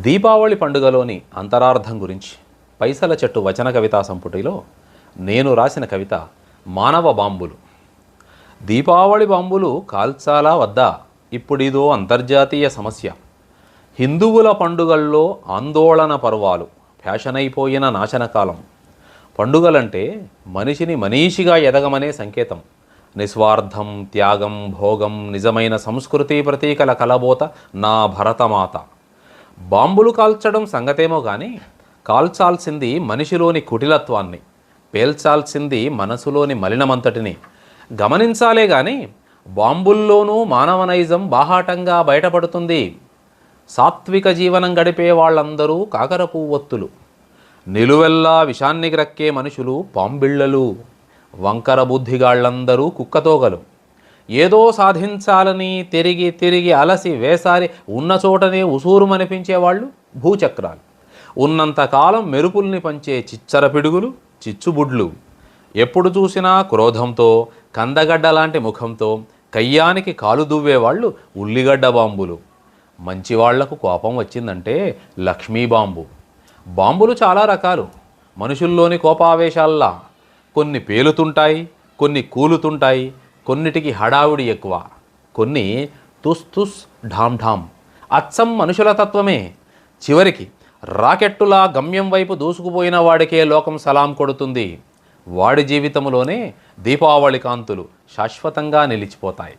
దీపావళి పండుగలోని అంతరార్థం గురించి పైసల చెట్టు వచన కవితా సంపుటిలో నేను రాసిన కవిత మానవ బాంబులు. దీపావళి బాంబులు కాల్చాలా వద్దా? ఇప్పుడిదో అంతర్జాతీయ సమస్య. హిందువుల పండుగల్లో ఆందోళన పర్వాలు ఫ్యాషన్ అయిపోయిన నాశనకాలం. పండుగలంటే మనిషిని మనీషిగా ఎదగమనే సంకేతం. నిస్వార్థం త్యాగం భోగం నిజమైన సంస్కృతి ప్రతీకల కలబోత నా భరతమాత. బాంబులు కాల్చడం సంగతేమో కానీ కాల్చాల్సింది మనిషిలోని కుటిలత్వాన్ని పేల్చాల్సింది మనసులోని మలినమంతటిని. గమనించాలే గాని బాంబుల్లోనూ మానవనైజం బాహాటంగా బయటపడుతుంది. సాత్విక జీవనం గడిపే వాళ్ళందరూ కాకర పువ్వొత్తులు. నిలువెల్లా విషాన్ని గ్రక్కే మనుషులు పాంబిళ్ళలు. వంకర బుద్ధిగాళ్ళందరూ కుక్కతోగలు. ఏదో సాధించాలని తిరిగి తిరిగి అలసి వేసారి ఉన్న చోటనే ఉసూరుమనిపించేవాళ్ళు భూచక్రాలు. ఉన్నంతకాలం మెరుపుల్ని పంచే చిచ్చర పిడుగులు చిచ్చుబుడ్లు. ఎప్పుడు చూసినా క్రోధంతో కందగడ్డ లాంటి ముఖంతో కయ్యానికి కాలు దువ్వేవాళ్ళు ఉల్లిగడ్డ బాంబులు. మంచివాళ్ళకు కోపం వచ్చిందంటే లక్ష్మీ బాంబు. బాంబులు చాలా రకాలు. మనుషుల్లోని కోపావేశాల్లా. కొన్ని పేలుతుంటాయి కొన్ని కూలుతుంటాయి కొన్నిటికి హడావుడి ఎక్కువ. కొన్ని తుస్ తుస్ ఢామ్ ఢామ్. అచ్చం మనుషుల తత్వమే. చివరికి రాకెట్టులా గమ్యం వైపు దూసుకుపోయిన వాడికే లోకం సలాం కొడుతుంది. వాడి జీవితంలోనే దీపావళి కాంతులు శాశ్వతంగా నిలిచిపోతాయి.